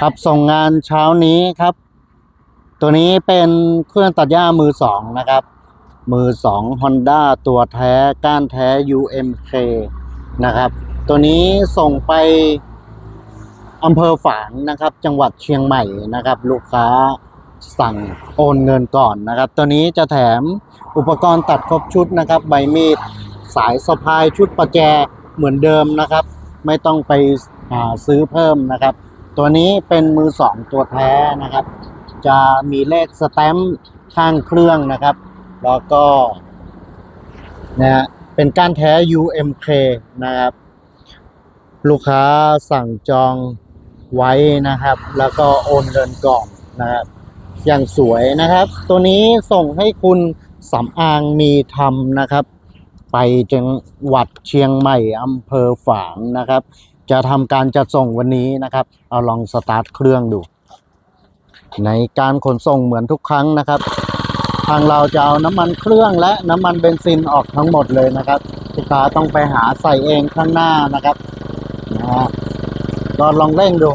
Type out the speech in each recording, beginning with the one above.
ครับส่งงานเช้านี้ครับ ตัวนี้เป็นเครื่องตัดหญ้ามือสองนะครับ มือสอง Honda ตัวแท้ก้านแท้ UMK นะครับ ตัวนี้ส่งไปอำเภอฝางนะครับ จังหวัดเชียงใหม่นะครับ ลูกค้าสั่งโอนเงินก่อนนะครับ ตัวนี้จะแถมอุปกรณ์ตัดครบชุดนะครับ ใบมีดสายสะพายชุดประแจเหมือนเดิมนะครับ ไม่ต้องไปหาซื้อเพิ่มนะครับ ตัวนี้เป็นมือสองตัวแท้นะครับ จะมีเลขสแตมป์ข้างเครื่องนะครับ แล้วก็นะฮะเป็นก้านแท้ UMK นะครับ ลูกค้าสั่งจองไว้นะครับ แล้วก็โอนเงินก่อนนะครับอย่างสวยนะครับ ตัวนี้ส่งให้คุณสำอางมีทำนะครับ ไปจังหวัดเชียงใหม่อำเภอฝางนะครับ จะทำการจัดส่งวันนี้นะครับ เอาลองสตาร์ทเครื่องดู ในการขนส่งเหมือนทุกครั้งนะครับ ทางเราจะเอาน้ำมันเครื่องและน้ำมันเบนซินออกทั้งหมดเลยนะครับลูกค้าต้องไปหาใส่เองข้างหน้านะครับนะฮะก็ลองเร่งดู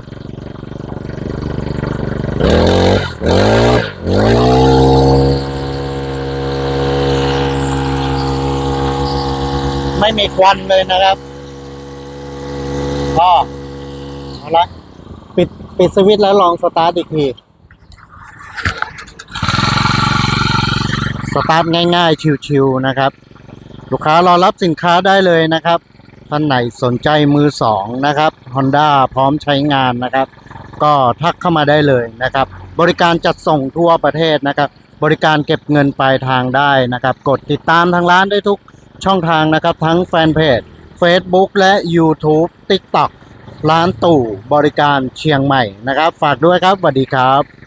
ไม่มีควันเลยนะครับ ก็เอาละปิดปิดสวิตช์แล้วลองสตาร์ทอีกที สตาร์ทง่ายๆ ชิวๆนะครับ ลูกค้ารอรับสินค้าได้เลยนะครับ ท่านไหนสนใจมือสองนะครับ Honda พร้อมใช้งานนะครับ ก็ทักเข้ามาได้เลยนะครับ บริการจัดส่งทั่วประเทศนะครับ บริการเก็บเงินปลายทางได้นะครับ กดติดตามทางร้านได้ทุกช่องทางนะครับ ทั้งแฟนเพจ Facebook และ YouTube TikTok ร้านตู่บริการเชียงใหม่นะครับ ฝากด้วยครับสวัสดีครับ